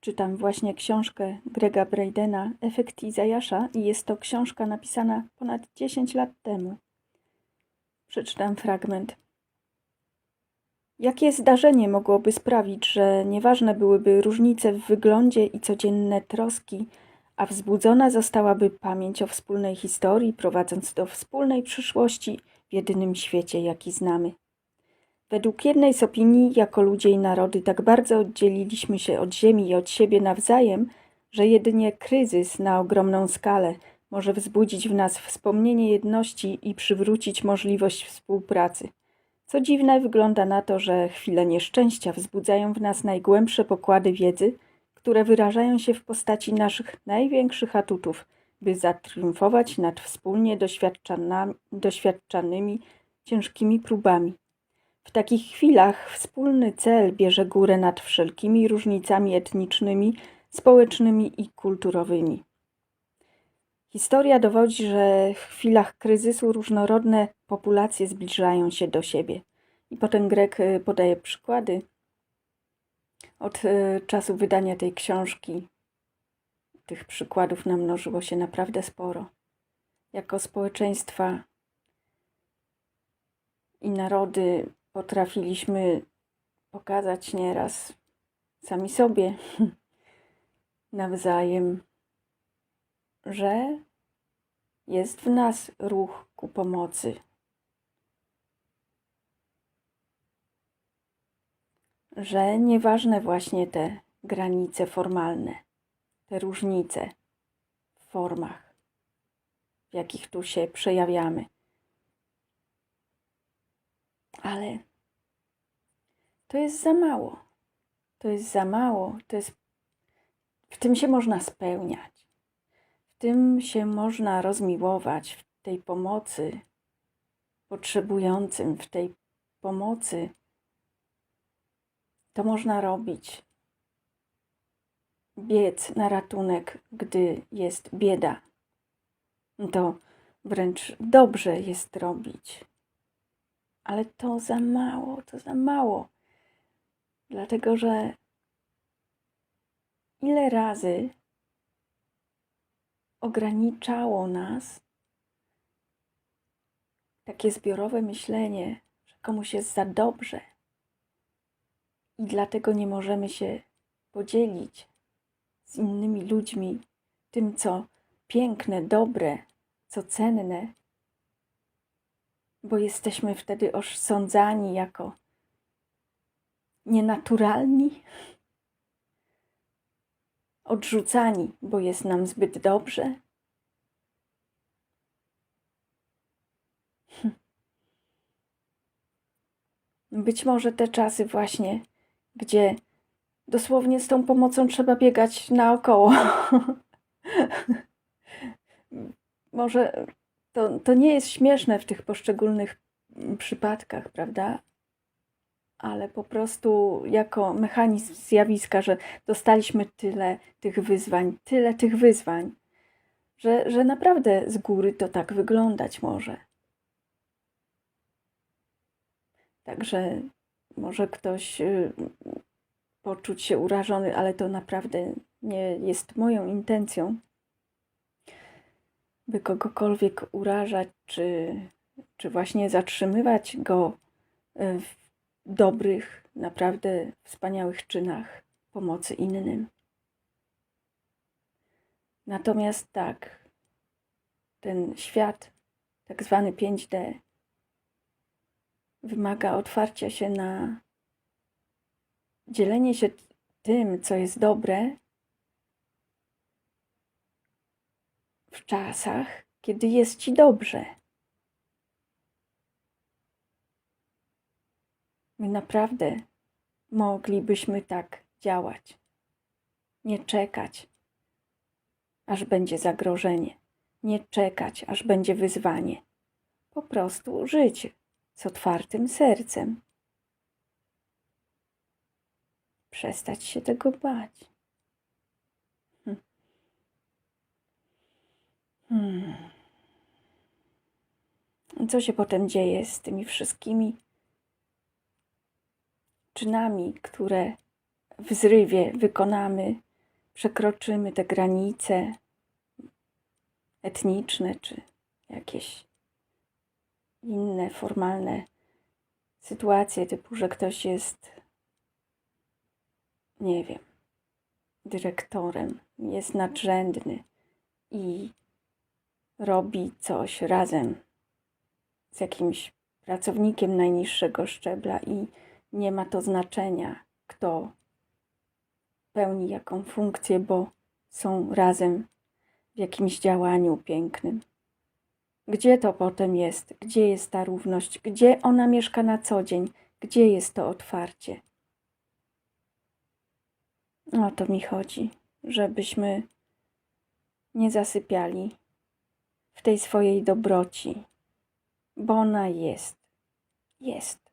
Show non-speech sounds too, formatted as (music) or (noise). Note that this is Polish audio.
Czytam właśnie książkę Grega Braidena Efekt Izajasza i jest to książka napisana ponad 10 lat temu. Przeczytam fragment. Jakie zdarzenie mogłoby sprawić, że nieważne byłyby różnice w wyglądzie i codzienne troski, a wzbudzona zostałaby pamięć o wspólnej historii, prowadząc do wspólnej przyszłości w jedynym świecie, jaki znamy? Według jednej z opinii, jako ludzie i narody, tak bardzo oddzieliliśmy się od Ziemi i od siebie nawzajem, że jedynie kryzys na ogromną skalę może wzbudzić w nas wspomnienie jedności i przywrócić możliwość współpracy. Co dziwne, wygląda na to, że chwile nieszczęścia wzbudzają w nas najgłębsze pokłady wiedzy, które wyrażają się w postaci naszych największych atutów, by zatriumfować nad wspólnie doświadczanymi ciężkimi próbami. W takich chwilach wspólny cel bierze górę nad wszelkimi różnicami etnicznymi, społecznymi i kulturowymi. Historia dowodzi, że w chwilach kryzysu różnorodne populacje zbliżają się do siebie. I potem Grek y, podaje przykłady. Od y, czasu wydania tej książki tych przykładów namnożyło się naprawdę sporo. Jako społeczeństwa i narody potrafiliśmy pokazać nieraz sami sobie (laughs) nawzajem, że jest w nas ruch ku pomocy. Że nieważne właśnie te granice formalne, te różnice w formach, w jakich tu się przejawiamy. Ale to jest za mało. To jest za mało. To jest... W tym się można spełniać. W tym się można rozmiłować, w tej pomocy potrzebującym, w tej pomocy. To można robić. Biec na ratunek, gdy jest bieda. To wręcz dobrze jest robić. Ale to za mało, to za mało. Dlatego, że ile razy ograniczało nas takie zbiorowe myślenie, że komuś jest za dobrze i dlatego nie możemy się podzielić z innymi ludźmi tym, co piękne, dobre, co cenne, bo jesteśmy wtedy osądzani jako nienaturalni, odrzucani, bo jest nam zbyt dobrze. Być może te czasy właśnie, gdzie dosłownie z tą pomocą trzeba biegać naokoło. (laughs) może to, to nie jest śmieszne w tych poszczególnych przypadkach, prawda? ale po prostu jako mechanizm zjawiska, że dostaliśmy tyle tych wyzwań, tyle tych wyzwań, że, że naprawdę z góry to tak wyglądać może. Także może ktoś y, poczuć się urażony, ale to naprawdę nie jest moją intencją, by kogokolwiek urażać, czy, czy właśnie zatrzymywać go y, w dobrych, naprawdę wspaniałych czynach pomocy innym. Natomiast tak, ten świat, tak zwany 5D, wymaga otwarcia się na dzielenie się tym, co jest dobre, w czasach, kiedy jest ci dobrze. My naprawdę moglibyśmy tak działać. Nie czekać, aż będzie zagrożenie. Nie czekać, aż będzie wyzwanie. Po prostu żyć z otwartym sercem. Przestać się tego bać. Hmm. Co się potem dzieje z tymi wszystkimi czynami, które w zrywie wykonamy, przekroczymy te granice etniczne czy jakieś inne formalne sytuacje, typu, że ktoś jest, nie wiem, dyrektorem, jest nadrzędny i robi coś razem z jakimś pracownikiem najniższego szczebla i nie ma to znaczenia, kto pełni jaką funkcję, bo są razem w jakimś działaniu pięknym. Gdzie to potem jest? Gdzie jest ta równość? Gdzie ona mieszka na co dzień? Gdzie jest to otwarcie? O to mi chodzi, żebyśmy nie zasypiali w tej swojej dobroci, bo ona jest. Jest.